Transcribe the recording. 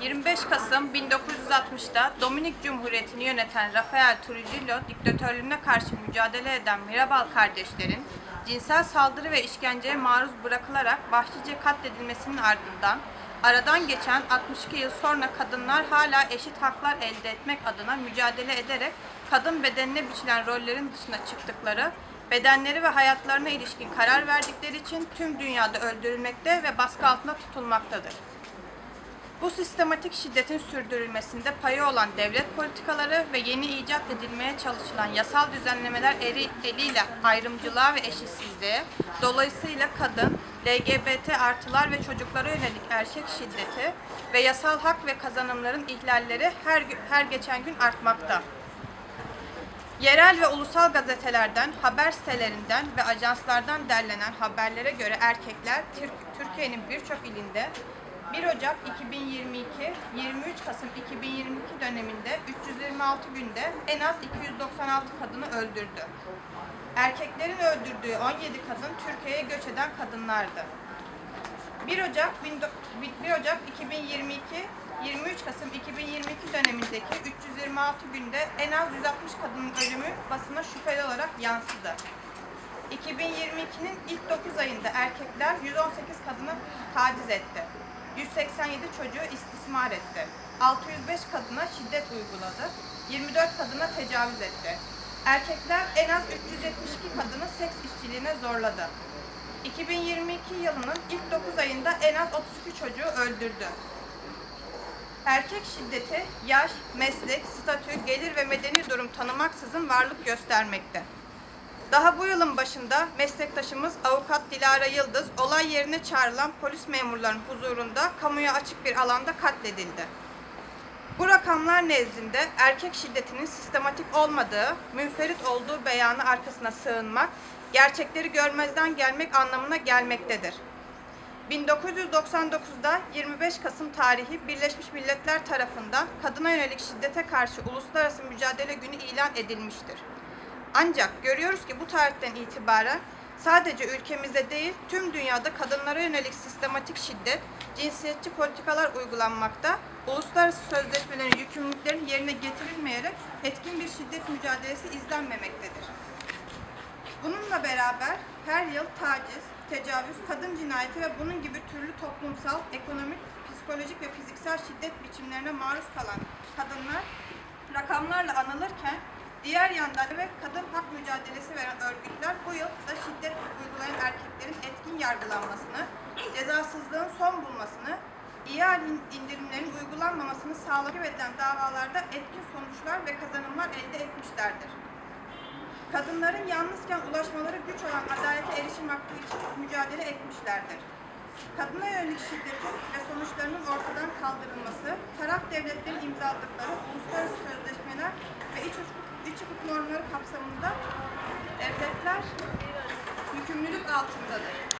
25 Kasım 1960'da Dominik Cumhuriyeti'ni yöneten Rafael Trujillo diktatörlüğüne karşı mücadele eden Mirabal kardeşlerin cinsel saldırı ve işkenceye maruz bırakılarak vahşice katledilmesinin ardından aradan geçen 62 yıl sonra kadınlar hala eşit haklar elde etmek adına mücadele ederek kadın bedenine biçilen rollerin dışına çıktıkları, bedenleri ve hayatlarına ilişkin karar verdikleri için tüm dünyada öldürülmekte ve baskı altında tutulmaktadır. Bu sistematik şiddetin sürdürülmesinde payı olan devlet politikaları ve yeni icat edilmeye çalışılan yasal düzenlemeler eri, eliyle ayrımcılığa ve eşitsizliğe, dolayısıyla kadın, LGBT artılar ve çocuklara yönelik erkek şiddeti ve yasal hak ve kazanımların ihlalleri her, her geçen gün artmakta. Yerel ve ulusal gazetelerden, haber sitelerinden ve ajanslardan derlenen haberlere göre erkekler Türk- Türkiye'nin birçok ilinde 1 Ocak 2022, 23 Kasım 2022 döneminde 326 günde en az 296 kadını öldürdü. Erkeklerin öldürdüğü 17 kadın Türkiye'ye göç eden kadınlardı. 1 Ocak 1 Ocak 2022 23 Kasım 2022 dönemindeki 326 günde en az 160 kadının ölümü basına şüpheli olarak yansıdı. 2022'nin ilk 9 ayında erkekler 118 kadını taciz etti. 187 çocuğu istismar etti. 605 kadına şiddet uyguladı. 24 kadına tecavüz etti. Erkekler en az 372 kadını seks işçiliğine zorladı. 2022 yılının ilk 9 ayında en az 32 çocuğu öldürdü. Erkek şiddeti yaş, meslek, statü, gelir ve medeni durum tanımaksızın varlık göstermekte. Daha bu yılın başında meslektaşımız avukat Dilara Yıldız olay yerine çağrılan polis memurlarının huzurunda kamuya açık bir alanda katledildi. Bu rakamlar nezdinde erkek şiddetinin sistematik olmadığı, münferit olduğu beyanı arkasına sığınmak, gerçekleri görmezden gelmek anlamına gelmektedir. 1999'da 25 Kasım tarihi Birleşmiş Milletler tarafından kadına yönelik şiddete karşı Uluslararası Mücadele Günü ilan edilmiştir. Ancak görüyoruz ki bu tarihten itibaren sadece ülkemizde değil tüm dünyada kadınlara yönelik sistematik şiddet, cinsiyetçi politikalar uygulanmakta, uluslararası sözleşmelerin yükümlülüklerin yerine getirilmeyerek etkin bir şiddet mücadelesi izlenmemektedir. Bununla beraber her yıl taciz, tecavüz, kadın cinayeti ve bunun gibi türlü toplumsal, ekonomik, psikolojik ve fiziksel şiddet biçimlerine maruz kalan kadınlar rakamlarla anılırken diğer yandan ve kadın hak mücadelesi veren örgütler bu yıl da şiddet uygulayan erkeklerin etkin yargılanmasını, cezasızlığın son bulmasını, İHAL indirimlerin uygulanmamasını sağlayıp edilen davalarda etkin sonuçlar ve kazanımlar elde etmişlerdir. Kadınların yalnızken ulaşmaları güç olan adalete erişim hakkı için mücadele etmişlerdir. Kadına yönelik şiddetin ve sonuçlarının ortadan kaldırılması, taraf devletlerin imzaladıkları uluslararası sözleşmeler kapsamında devletler yükümlülük altındadır.